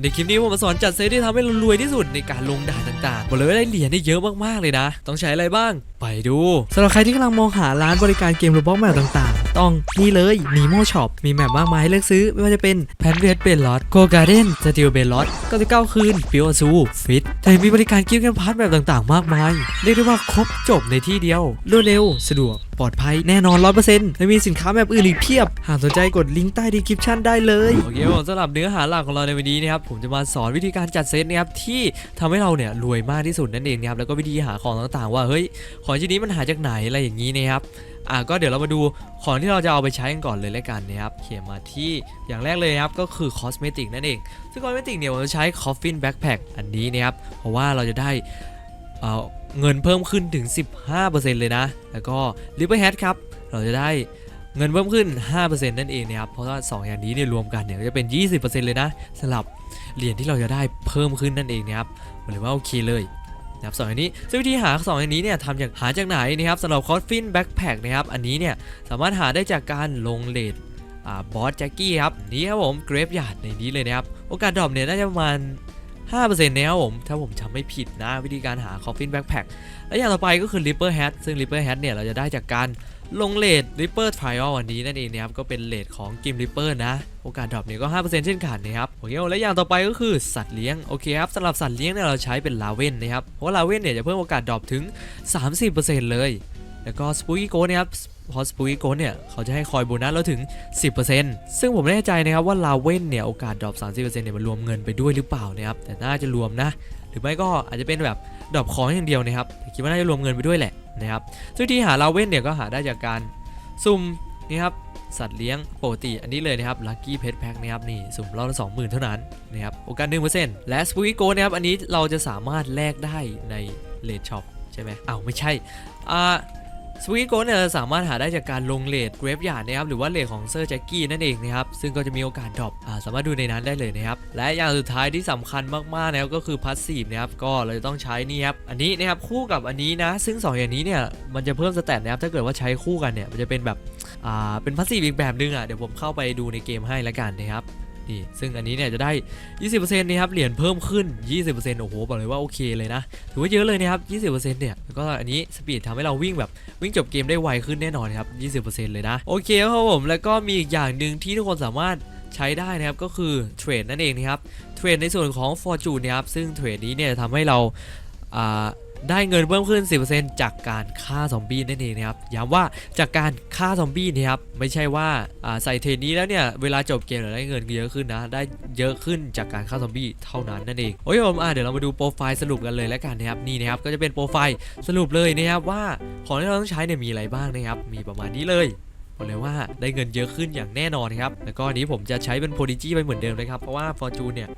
ในคลิปนี้ผมมาสอนจัดเซตที่ทำให้เรารวยที่สุดในการลงด่านต่างๆบอกเลยว่าได้เหรียญได้เยอะมากๆเลยนะ ต้องใช้อะไรบ้าง ไปดูสำหรับใครที่กำลังมองหาร้านบริการเกมโรบอกแมวต่างๆ ต้องนี่เลย Nemo Shop มีแมปมากมายให้เลือกซื้อ ไม่ว่าจะเป็น p a n r e d b e l l o t Go Garden Steel b e l l o t 99 คืน p i o z o Fit แต่มีบริการกิฟต์แคมพาร์ทแบบต่างๆ มากมาย เรียกได้ว่าครบจบในที่เดียวรวดเร็ว สะดวกปลอดภัยแน่นอน 100%และมีสินค้าแบบอื่นอีกเพียบ หากสนใจกดลิงก์ใต้ดีคริปชั่นได้เลย โอเคผมสำหรับเนื้อหาหลักของเราในวันนี้นะครับ ผมจะมาสอนวิธีการจัดเซตนะครับที่ทำให้เราเนี่ยรวยมากที่สุดนั่นเองนะครับแล้วก็วิธีหาของต่างๆ ว่าเฮ้ยของชิ้นนี้มันหาจากไหนอะไรอย่างนี้นะครับ อะก็เดี๋ยวเรามาดูของที่เราจะเอาไปใช้กันก่อนเลยแล้วกันนะครับเขียนมาที่อย่างแรกเลยนะครับก็คือคอสเมติกนั่นเอง ซึ่งคอสเมติกเนี่ยผมจะใช้ Coffin Backpack อันนี้นะครับเพราะว่าเราจะได้เเงินเพิ่มขึ้นถึง 15%เลยนะ แล้วก็ Ripper Hat ครับ เราจะได้เงินเพิ่มขึ้น 5%นั่นเองนะครับ เพราะว่า 2 อย่างนี้เนี่ยรวมกันเนี่ยจะเป็น 20%เลยนะสำหรับเหรียญที่เราจะได้เพิ่มขึ้นนั่นเองนะครับหรือว่าโอเคเลย นะครับสองอันนี้ซึ่งวิธีหา2องอันนี้เนี่ยทำจากหาจากไหนนะครับสำหรับคอสฟินแบ็คแพคนะครับอันนี้เนี่ยสามารถหาได้จากการลงเลดอ่าบอสแจ็กกี้ครับนี่ครับผมเกรฟหยาดในนี้เลยนะครับโอกาสดรอปเนี่ยน่าจะประมาณ5%นะครับผม ถ้าผมจำไม่ผิดนะ วิธีการหา Coffin Backpack และอย่างต่อไปก็คือ Ripper Hat ซึ่ง Ripper Hat เนี่ย เราจะได้จากการ ลงเลท Ripper Trial อันนี้นั่นเองนะครับก็เป็นเลทของกิม Ripper นะ โอกาสดรอปเนี่ยก็ 5%เช่นกันนะครับโอเคและอย่างต่อไปก็คือสัตว์เลี้ยงโอเคครับสำหรับสัตว์เลี้ยงเนี่ยเราใช้เป็นลาเวนนะครับเพราะลาเวนเนี่ยจะเพิ่มโอกาสดรอปถึง 30%เลย แล้วก็ Spooky Ghost นะครับพอ Spooky Ghost เนี่ยเขาจะให้คอยโบนัสเราถึง 10%ซึ่งผมไม่แน่ใจนะครับว่าลาเวนเนี่ยโอกาสดรอป 30%เนี่ยมันรวมเงินไปด้วยหรือเปล่านะครับแต่น่าจะรวมนะ หรือไม่ก็อาจจะเป็นแบบดรอปของอย่างเดียวนะครับคิดว่าน่าจะรวมเงินไปด้วยแหละ นะครับซึ่งที่หาลาเวนเนี่ยก็หาได้จากการสุ่มนี่ครับสัตว์เลี้ยงปกติอันนี้เลยนะครับลัคกี้เพชแพ็คนะครับนี่สุ่มรอบละสองหมื่นเท่านั้นนะครับโอกาสหนึ่งเปอร์เซ็นต์และสปูกิโกนะครับอันนี้เราจะสามารถแลกได้ในเลดช็อปใช่ไหมอ้าวไม่ใช่อ่า สปูกี้โกเนี่ยสามารถหาได้จากการลงเลดเกรฟหยาดนะครับหรือว่าเลดของเซอร์แจ็กกี้นั่นเองนะครับซึ่งก็จะมีโอกาสดรอปสามารถดูในนั้นได้เลยนะครับและอย่างสุดท้ายที่สำคัญมากๆนะครับก็คือพาสซีฟนะครับก็เราจะต้องใช้นี่ครับอันนี้นะครับคู่กับอันนี้นะซึ่งสองอย่างนี้เนี่ยมันจะเพิ่มสแตทนะครับถ้าเกิดว่าใช้คู่กันเนี่ยมันจะเป็นแบบอ่าเป็นพาสซีฟอีกแบบนึงอะเดี๋ยวผมเข้าไปดูในเกมให้ล้วกันนะครับ นี่ซึ่งอันนี้เนี่ยจะได้ 20%นะครับเหรียญเพิ่มขึ้น 20%โอ้โหบอกเลยว่าโอเคเลยนะ ถือว่าเยอะเลยนะครับ20%เนี่ยแล้วก็อันนี้สปีดทำให้เราวิ่งแบบวิ่งจบเกมได้ไวขึ้นแน่นอนครับ 20%เลยนะโอเคครับผมแล้วก็มีอีกอย่างหนึ่งที่ทุกคนสามารถใช้ได้นะครับก็คือเทรดนั่นเองนะครับเทรดในส่วนของ Fortune นะครับซึ่งเทรดนี้เนี่ยทำให้เราอ่า ได้เงินเพิ่มขึ้น 10%จากการฆ่าซอมบี้นั่นเองนะครับย้ำว่าจากการฆ่าซอมบี้นะครับไม่ใช่ว่าใส่เทรนนี้แล้วเนี่ยเวลาจบเกมเราได้เงินเยอะขึ้นนะ ได้เยอะขึ้นจากการฆ่าซอมบี้เท่านั้นนั่นเองโอ้ยผมอะเดี๋ยวเรามาดูโปรไฟล์สรุปกันเลยแล้วกันนะครับนี่นะครับก็จะเป็นโปรไฟล์สรุปเลยนะครับว่าของที่เราต้องใช้เนี่ยมีอะไรบ้างนะครับมีประมาณนี้เลย บอกเลยว่าได้เงินเยอะขึ้นอย่างแน่นอนครับ แล้วก็อันนี้ผมจะใช้เป็นโพลิจีไปเหมือนเดิมนะครับ เพราะว่าฟอร์จูนเนี่ย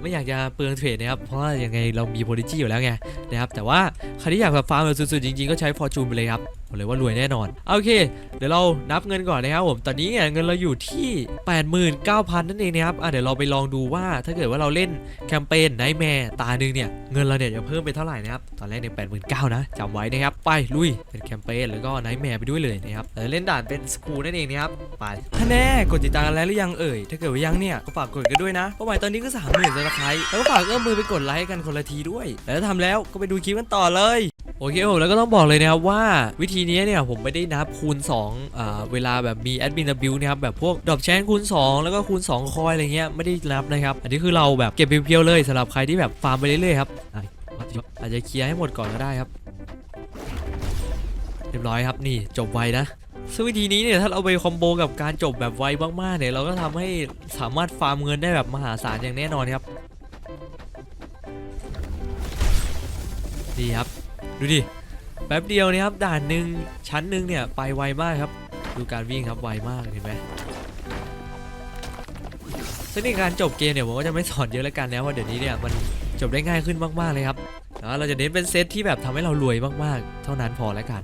ไม่อยากจะเปลืองเทรดนะครับ เพราะว่ายังไงเรามีโพลิจีอยู่แล้วไงนะครับ แต่ว่าใครที่อยากแบบฟาร์มแบบสุดๆจริงๆก็ใช้ฟอร์จูนไปเลยครับ บอกเลยว่ารวยแน่นอน โอเค เดี๋ยวเรานับเงินก่อนนะครับผม ตอนนี้เนี่ยเงินเราอยู่ที่ 89,000 นั่นเองนะครับ อะเดี๋ยวเราไปลองดูว่าถ้าเกิดว่าเราเล่นแคมเปญไนแมร์ตาหนึ่งเนี่ย เงินเราเนี่ยจะเพิ่มไปเท่าไหร่นะครับ ตอนแรกเนี่ย89,000นเก้านะจำไว้นะครับ ไปลุยเป็นแคมเปญแล้วก็ไนแมร์ไปด้วยเลยนะครับเเล่นด่านเป็นสกูนั่นเองนะครับ ไปถ้าแน่กดติดตามแล้วหรือยังเอ่ย ถ้าเกิดว่ายังเนี่ยก็ฝากกดกันด้วยนะเป้าหมายตอนนี้ก็สามหมื่นซับสไครต์แล้วก็ฝากเอื้อมมือไปกดไลค์กันคนละทีด้วย แล้วถ้าทำแล้วก็ไปดูคลิปกันต่อเลย โอเคผมแล้วก็ต้องบอกเลยนะครับว่าวิธีนี้เนี่ยผมไม่ได้นับคูณ2อ่าเวลาแบบมีแอดมินบิวนะครับแบบพวกดอปแชนคูณ 2 แล้วก็คูณ 2 คอยอะไรเงี้ยไม่ได้นับนะครับ อันนี้คือเราแบบเก็บเพียวๆเลยสำหรับใครที่แบบฟาร์มไปเรื่อยๆครับอาจจะเคลียร์ให้หมดก่อนก็ได้ครับ เรียบร้อยครับนี่จบไวนะซึ่งวิธีนี้เนี่ยถ้าเราไปคอมโบกับการจบแบบไวมากๆเนี่ยเราก็ทำให้สามารถฟาร์มเงินได้แบบมหาศาลอย่างแน่นอนครับดีครับ ดูดิแป๊บเดียวนี่ยครับด่านหนึ่งชั้นหนึ่งเนี่ยไปไวมากครับ ดูการวิ่งครับไวมากเห็นไหมซึ่งในการจบเกมเนี่ยผมก็จะไม่สอนเยอะแล้วกันนะเพราเดี๋ยวนี้เนี่ยมันจบได้ง่ายขึ้นมากๆเลยครับแล้วเราจะเน้นเป็นเซตที่แบบทำให้เรารวยมากๆ เท่านั้นพอแล้วกัน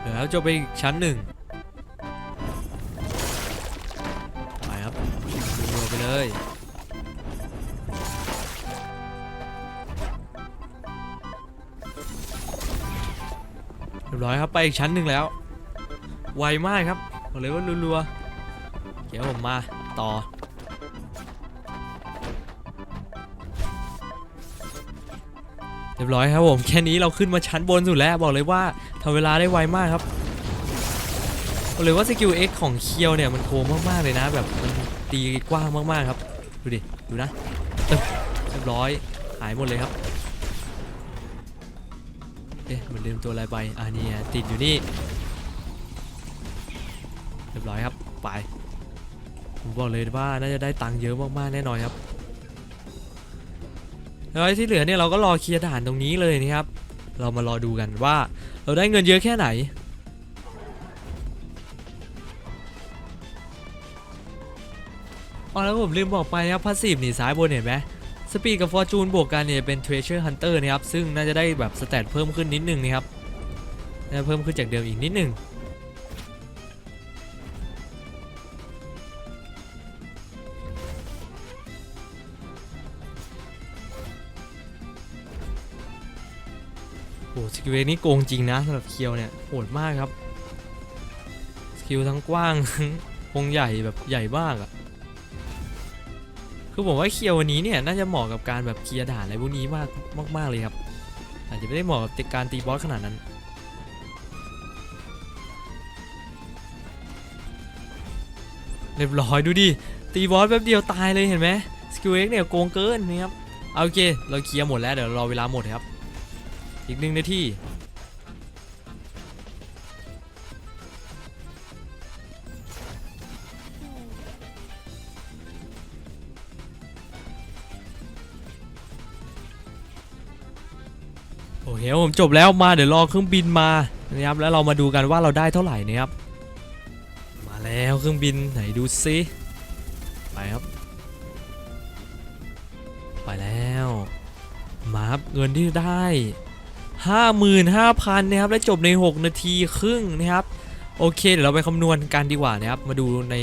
เดี๋ยวจบไปอีกชั้นหนึ่ง รียบร้อยครับไปอีกชั้นหนึ่งแล้ว ไวมากครับบอกเลยว่ารัวๆเดี๋ยวผมมาต่อเรียบร้อยครับผมแค่นี้เราขึ้นมาชั้นบนสุดแล้วบอกเลยว่าทำเวลาได้ไวมากครับบอกเลยว่าสกิล X ของเคียวเนี่ยมันโคมมากๆเลยนะ แบบมันตีกว้างมากๆครับ ดูดิ ดูนะเรียบร้อยหายหมดเลยครับ เอ๊ะมันลืมตัวอะไรไปอ่านี่ติดอยู่นี่เรียบร้อยครับไปผมบอกเลยว่าน่าจะได้ตังค์เยอะมากๆแน่นอนครับแล้วที่เหลือเนี่ยเราก็รอเคลียร์ด่านตรงนี้เลยนะครับ เรามารอดูกันว่าเราได้เงินเยอะแค่ไหนอ๋อแล้วผมลืมบอกไปนะครับพาสซีฟนี่ซ้ายบนเห็นไหม ปีดกับฟอร์จูนบวกกันเนี่ยเป็น Treasure Hunter นะครับ ซึ่งน่าจะได้แบบสเตตเพิ่มขึ้นนิดนึงนะครับน่าเพิ่มขึ้นจากเดิมอีกนิดนึงโอ้สกิลนี่โกงจริงนะสำหรับเคียวเนี่ยโหดมากครับ สกิลทั้งกว้างทั้งวงใหญ่แบบใหญ่มากอะ คือผมว่าเคียววันนี้เนี่ยน่าจะเหมาะกับการแบบเคลียร์ด่านอะไรพวกนี้มากมากๆเลยครับ อาจจะไม่ได้เหมาะกับการตีบอสขนาดนั้นเรียบร้อยดูดิตีบอสแป๊บเดียวตายเลยเห็นไหมสกิลเอ็กเนี่ยโกงเกินนะครับเอาโอเค เราเคลียร์หมดแล้วเดี๋ยวรอเวลาหมดครับ อีกหนึ่งนาที โอเคผมจบแล้วมาเดี๋ยวรอเครื่องบินมานะครับแล้วเรามาดูกันว่าเราได้เท่าไหร่นะครับมาแล้วเครื่องบินไหนดูซิไปครับ ไปแล้วมาครับเงินที่ได้55,000นะครับและจบใน 6 นาทีครึ่งนะครับโอเคเดี๋ยวเราไปคำนวณกันดีกว่านะครับมาดูใน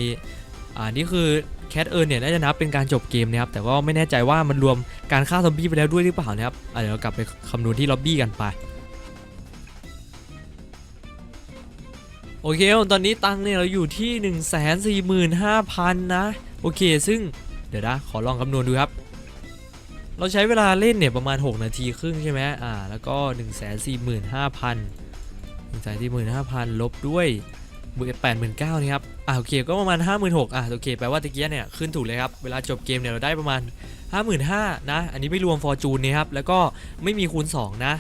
อ่านี่คือ แคทเอิร์เนี่ยน่าจะนับเป็นการจบเกมนะครับแต่ก็ไม่แน่ใจว่ามันรวมการฆ่าซอมบี้ไปแล้วด้วยหรือเปล่านะครับเดี๋ยวเรากลับไปคำนวณที่ล็อบบี้กันไปโอเค ตอนนี้ตังเนี่ยเราอยู่ที่ 145,000 นะ โอเค ซึ่งเดี๋ยวนะ ขอลองคำนวณดูครับ เราใช้เวลาเล่นเนี่ยประมาณ 6 นาทีครึ่งใช่ไหมอ่า แล้วก็ 1 4 5 0 0 0 1 4 5 0 0 0 ลบด้วย หมื่นแปดหมื่นเก้านี่ครับอ่าโอเคก็ประมาณ5 6 0 0 0อ่าโอเคแปลว่าตะเกียเนี่ยขึ้นถูกเลยครับเวลาจบเกมเนี่ยเราได้ประมาณ55,000นห้านะอันนี้ไม่รวมฟอร์จูนนะครับแล้วก็ไม่มีคูณ2นะ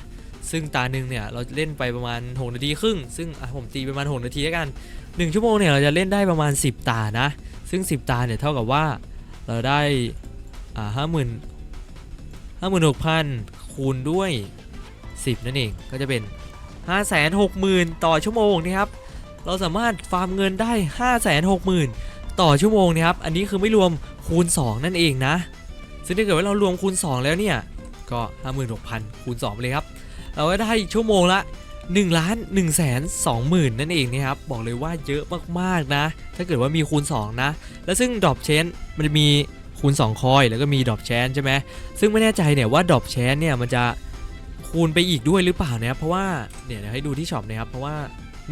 ซึ่งตาหนึ่งเนี่ยเราเล่นไปประมาณ 6 นาทีครึ่ง ซึ่งอะผมตีประมาณ 6 นาทีแล้วกัน 1 ชั่วโมงเนี่ยเราจะเล่นได้ประมาณ 10 ตานะ ซึ่ง 10 ตาเนี่ยเท่ากับว่าเราได้อ่าห้าหมื่นห้าหมื่นหกพันคูณด้วย 10 นั่นเอง ก็จะเป็น 5 6 0 0 0 0 ต่อชั่วโมงนะครับ เราสามารถฟาร์มเงินได้ 5 6 0 0 0 0 ต่อชั่วโมงนะครับ อันนี้คือไม่รวมคูณ 2 นั่นเองนะ ซึ่งถ้าเกิดว่าเรารวมคูณ 2 แล้วเนี่ย ก็ 56,000 คูณ 2 ไปเลยครับ เราก็ได้ชั่วโมงละ1ล้าน1แสน2หมื่นนั่นเองนะครับ บอกเลยว่าเยอะมากๆนะ ถ้าเกิดว่ามีคูณ 2 นะ แล้วซึ่งดรอปเชนมันจะมีคูณ 2 คอย แล้วก็มีดรอปแชนใช่ไหมซึ่งไม่แน่ใจเนี่ยว่าดรอปแชนเนี่ยมันจะคูณไปอีกด้วยหรือเปล่านะครับเพราะว่าเนี่ยให้ดูที่ช็อปนะครับเพราะว่า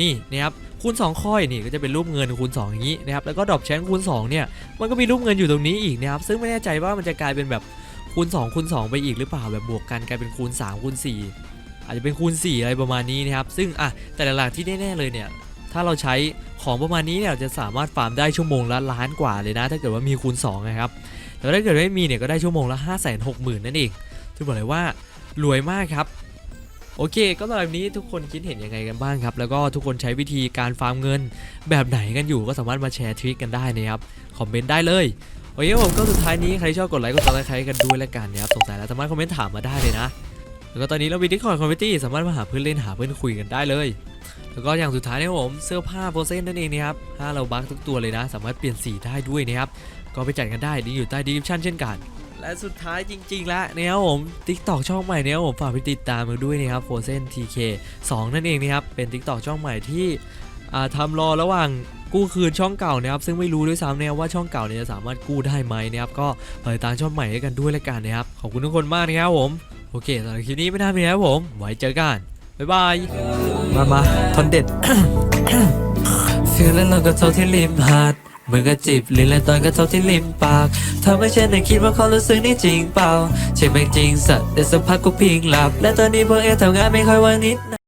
นี่นะครับคูณ2คอยนี่ก็จะเป็นรูปเงินคูณ 2 อย่างนี้นะครับแล้วก็ดรอปแชนคูณ2เนี่ยมันก็มีรูปเงินอยู่ตรงนี้อีกนะครับซึ่งไม่แน่ใจว่ามันจะกลายเป็นแบบคูณ2คูณ2ไปอีกหรือเปล่าแบบบวกกันกลายเป็นคูณ3คูณ4อาจจะเป็นคูณ 4 อะไรประมาณนี้นะครับซึ่งอะแต่หลักๆที่แน่ๆเลยเนี่ยถ้าเราใช้ของประมาณนี้เนี่ยจะสามารถฟาร์มได้ชั่วโมงละล้านกว่าเลยนะ ถ้าเกิดว่ามีคูณ2นะครับแต่ถ้าเกิดไม่มีเนี่ยก็ได้ชั่วโมงละ 5 6 0 0 0 0นั่นเองซึ่บอกเลยว่ารวยมากครับ โอเค ก็ตอนนี้ทุกคนคิดเห็นยังไงกันบ้างครับ แล้วก็ทุกคนใช้วิธีการฟาร์มเงิน แบบไหนกันอยู่ก็สามารถมาแชร์ทริคกันได้นะครับคอมเมนต์ได้เลยโอเคผมก็สุดท้ายนี้ใครชอบกดไลค์กดซับสไครต์กันด้วยแล้วกันนะครับสงสัยแล้วสามารถคอมเมนต์ถามมาได้เลยนะแล้วก็ตอนนี้เรามี Discord Community สามารถมาหาเพื่อนเล่นหาเพื่อนคุยกันได้เลย แล้วก็อย่างสุดท้ายนะครับผมเสื้อผ้าโปรเซนนั่นเองนะครับถ้าเราบัคทุกตัวเลยนะ สามารถเปลี่ยนสีได้ด้วยนะครับก็ไปจัดกันได้ลิอยู่ใต้ดีคริปชั่นเช่นกัน และสุดท้ายจริง ๆ แล้วเนี่ยครับผม TikTok ช่องใหม่เนี่ยครับผมฝากไปติดตามมาด้วยนะครับ f r o z e n TK 2 นั่นเองนะครับ เป็น TikTok ช่องใหม่ที่ทำรอระหว่างกู้คืนช่องเก่านะครับซึ่งไม่รู้ด้วยซ้ำนะครับว่าช่องเก่าเนี่ยจะสามารถกู้ได้ไหมนะครับก็เปิดตามช่องใหม่ให้กันด้วยแล้วกันนะครับขอบคุณทุกคนมากนะครับผมโอเคสำหรับคลิปนี้ไม่น่ามีนะครับผม ไว้เจอกันบ๊ายบายมามาคอนเด็ดคืนและเราก็โทษที่ริมหาด มือก็จีบลิ้นและตอนก็ทบที่ริมปากทำให้ฉันได้คิดว่าความรู้สึกนี่จริงเปล่าใช่ไหมจริงสัตว์แต่สักพักก็พิงหลับ และตอนนี้พวกเอทำงานไม่ค่อยว่างนิด